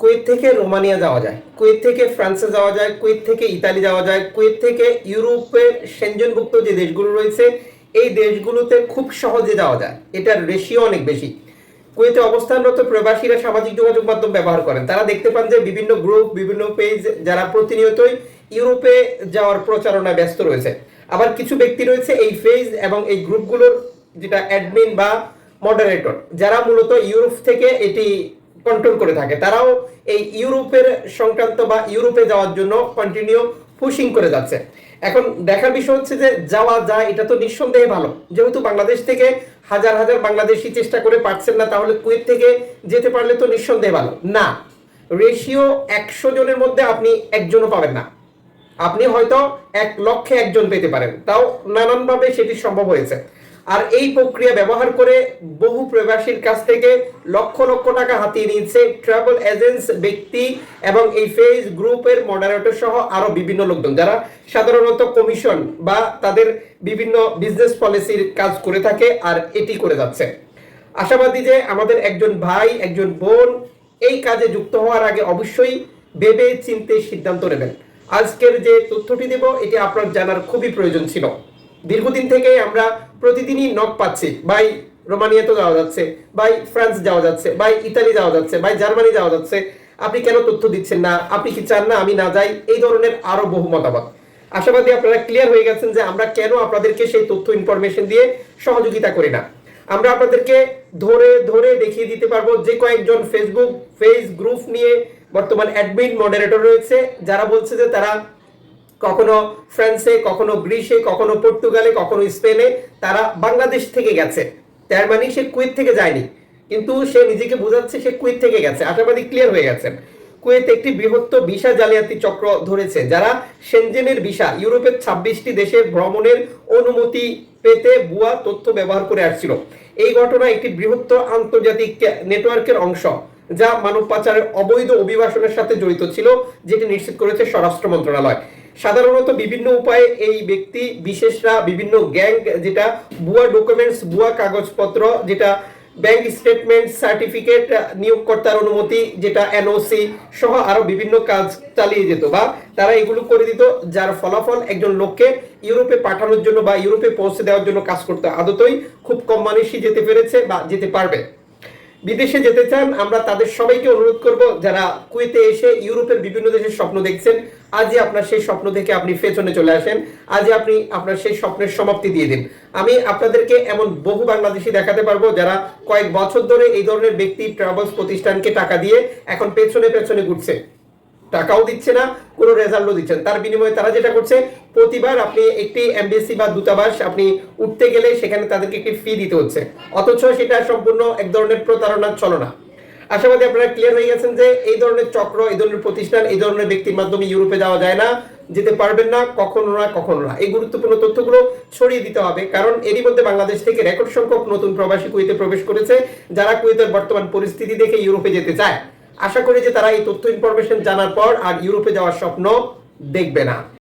Kuwait থেকে Romania যাওয়া যায়, কুয়েত থেকে ফ্রান্সে যাওয়া যায়, কুয়েত থেকে ইতালি যাওয়া যায়, কুয়েত থেকে ইউরোপের সেনজনভুক্ত যে দেশগুলো রয়েছে, এই দেশগুলোতে খুব সহজে যাওয়া যায়। এটার রেশিও অনেক বেশি। কুয়েতে অবস্থানরত প্রবাসীরা সামাজিক যোগাযোগ মাধ্যম ব্যবহার করেন। তারা দেখতে পান যে বিভিন্ন গ্রুপ বিভিন্ন পেজ যারা প্রতিনিয়তই ইউরোপে যাওয়ার প্রচারণায় ব্যস্ত রয়েছে। আবার কিছু ব্যক্তি রয়েছে এই পেজ এবং এই গ্রুপগুলোর যেটা অ্যাডমিন বা মডারেটর যারা মূলত ইউরোপ থেকে এটি কন্ট্রোল করে থাকে। তারাও এই ইউরোপের সংক্রান্ত বা ইউরোপে যাওয়ার জন্য কন্টিনিউ পুশিং করে যাচ্ছে। এখন দেখার বিষয় হচ্ছে যে যাওয়া যায়, এটা তো নিঃসন্দেহে ভালো। যেহেতু বাংলাদেশ থেকে হাজার হাজার বাংলাদেশি চেষ্টা করে পারছেন না, তাহলে কুয়েত থেকে যেতে পারলে তো নিঃসন্দেহে ভালো। না রেশিও একশো জনের মধ্যে আপনি একজনও পাবেন না। আপনি হয়তো এক লক্ষে একজন পেতে পারেন। তাও নানানভাবে সেটি সম্ভব হয়েছে। আর এই প্রক্রিয়া ব্যবহার করে বহু প্রবাসীর কাছ থেকে লক্ষ লক্ষ টাকা হাতিয়ে নিয়েছে ট্রাভেল এজেন্টস ব্যক্তি এবং এই ফেজ গ্রুপের মডারেটর সহ আরও বিভিন্ন লোকজন যারা সাধারণত কমিশন বা তাদের বিভিন্ন বিজনেস পলিসির কাজ করে থাকে আর এটি করে যাচ্ছে। আশাবাদী যে আমাদের একজন ভাই, একজন বোন এই কাজে যুক্ত হওয়ার আগে অবশ্যই ভেবে চিনতে সিদ্ধান্ত নেবেন। আজকের যে তথ্যটি দেব, এটি আপনার জানার খুবই প্রয়োজন ছিল। দীর্ঘদিন থেকে আমরা প্রতিদিনই নক পাচ্ছি। বাই রোমানিয়াতে যাওয়া যাচ্ছে, বাই ফ্রান্স যাওয়া যাচ্ছে, বাই ইতালি যাওয়া যাচ্ছে, বাই জার্মানি যাওয়া যাচ্ছে। আপনি কেন তথ্য দিচ্ছেন না? আপনি কি চান না আমি না যাই? এই ধরনের আরও বহু মতামত। আশাবাদী আপনারা ক্লিয়ার হয়ে গেছেন যে আমরা কেন আপনাদেরকে সেই তথ্য ইনফরমেশন দিয়ে সহযোগিতা করি না। আমরা আপনাদেরকে ধরে ধরে দেখিয়ে দিতে পারব যে কয়েকজন ফেসবুক ফেস গ্রুপ নিয়ে বর্তমান অ্যাডমিন মডারেটর রয়েছে, যারা বলছে যে তারা কখনো ফ্রান্সে, কখনো গ্রিসে, কখনো পর্তুগালে, কখনো স্পেনে, তারা বাংলাদেশ থেকে গেছে। তার মানে সে কুয়েত থেকে যায়নি, কিন্তু সে নিজেকে বোঝাচ্ছে সে কুয়েত থেকে গেছে। আশাবাদী ক্লিয়ার হয়ে গেছেন। কুয়েত একটি বৃহত্তর ভিসা জালিয়াতি চক্র ধরেছে, যারা সেনজেনের ভিসা, ইউরোপের ছাব্বিশটি দেশের ভ্রমণের অনুমতি পেতে ভুয়া তথ্য ব্যবহার করে আসছিল। এই ঘটনা একটি বৃহত্তর আন্তর্জাতিক নেটওয়ার্কের অংশ, যা মানব পাচারের অবৈধ অভিবাসনের সাথে জড়িত ছিল, যেটি নিশ্চিত করেছে স্বরাষ্ট্র মন্ত্রণালয়। সাধারণত বিভিন্ন উপায়ে এই ব্যক্তি, বিশেষরা, বিভিন্ন গ্যাং যেটা, ভুয়া ডকুমেন্টস ভুয়া কাগজপত্র, যেটা ব্যাংক স্টেটমেন্ট সার্টিফিকেট নিয়োগকর্তার অনুমতি, যেটা এনওসি সহ আরও বিভিন্ন কাজ চালিয়ে যেত বা তারা এগুলো করে দিত, যার ফলাফল একজন লোককে ইউরোপে পাঠানোর জন্য বা ইউরোপে পৌঁছে দেওয়ার জন্য কাজ করতে। আদতই খুব কম মানুষই যেতে পেরেছে বা যেতে পারবে। বিদেশে যেতে চান, আমরা তাদের সবাইকে অনুরোধ করব যারা কুয়েতে এসে ইউরোপের বিভিন্ন দেশের স্বপ্ন দেখছেন, আজই আপনার সেই স্বপ্ন থেকে আপনি পেছনে চলে আসেন, আজই আপনি আপনার সেই স্বপ্নের সমাপ্তি দিয়ে দিন। আমি আপনাদেরকে এমন বহু বাংলাদেশি দেখাতে পারব যারা কয়েক বছর ধরে এই ধরনের ব্যক্তি ট্রাভেলস প্রতিষ্ঠানকে টাকা দিয়ে এখন পেছনে পেছনে ঘুরছে। টাকাও দিচ্ছে না, কোনো রেজাল্টও দিচ্ছে না। তার বিনিময়ে তারা যেটা করছে, প্রতিবার আপনি একটি এমবেসি বা দূতাবাস আপনি উঠতে গেলে সেখানে তাদেরকে একটি ফি দিতে হচ্ছে। অথচ সেটা সম্পূর্ণ এক ধরনের প্রতারণার ছলনা। আশাবাদী আপনারা ক্লিয়ার হয়ে গেছেন যে এই ধরনের চক্র, এই ধরনের প্রতিষ্ঠান, এই ধরনের ব্যক্তির মাধ্যমে ইউরোপে যাওয়া যায় না, যেতে পারবেন না, কখনো না কখনো না। এই গুরুত্বপূর্ণ তথ্যগুলো ছড়িয়ে দিতে হবে, কারণ এরই মধ্যে বাংলাদেশ থেকে রেকর্ড সংখ্যক নতুন প্রবাসী কুয়েতে প্রবেশ করেছে, যারা কুয়েতের বর্তমান পরিস্থিতি দেখে ইউরোপে যেতে চায়। আশা করি যে তারা এই তথ্য ইনফরমেশন জানার পর আর ইউরোপে যাওয়ার স্বপ্ন দেখবে না।